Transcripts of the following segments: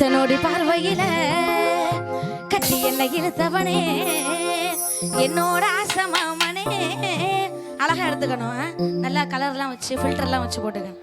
தன்னோடி பார்வையில கட்டி என்ன இழுத்தவனே. என்னோட ஆசை மாமனே அழகா எடுத்துக்கணும் நல்லா கலர் எல்லாம் வச்சு ஃபில்டர் எல்லாம் வச்சு போட்டுக்கணும்.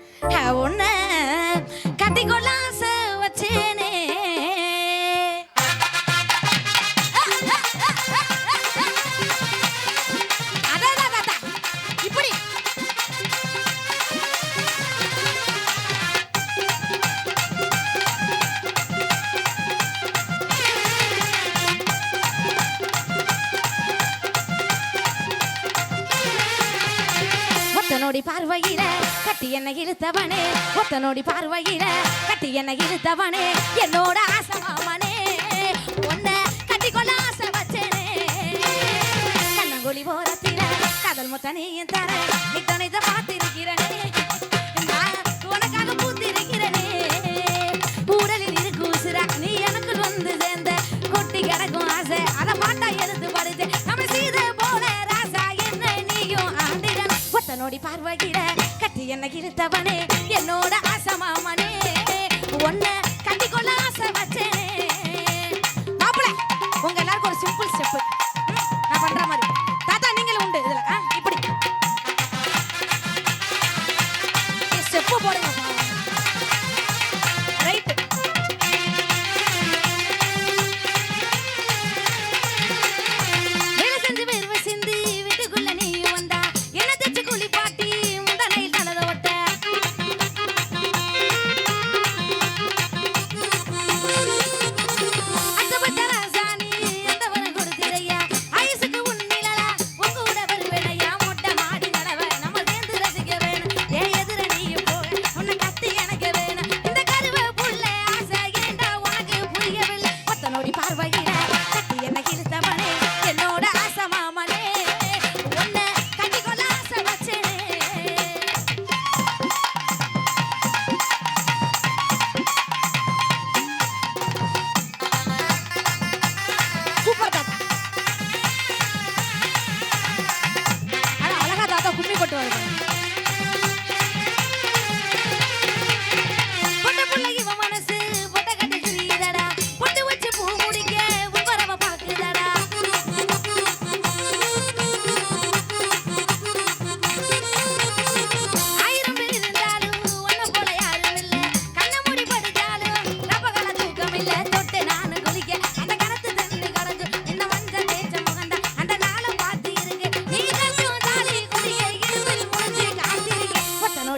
ஒத்த நொடி பார்வையில கட்டி என்ன இழுத்தவனே. ஒத்த நொடி பார்வையில கட்டி என்ன இழுத்தவனே. என்னோட ஆசை மாமனே உன்னை கட்டிக்கொள்ள ஆசை வச்சேனே. கண்ணங்குழி போரத்தில காதல் மொத்த நீயும் தர இத்தனை பார்த்திருக்கிறேன் உனக்காக பூத்திரு этого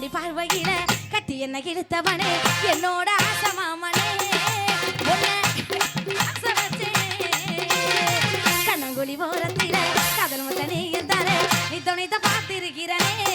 கன்னி பார்வையில கட்டி என்ன இழுத்தவனே. என்னோட ஆசமாமனே கண்ணங்குழி ஓரத்தில கதல் முத்த நீ இருந்தாலே நித்த நித்த பார்த்திருக்கிறனே.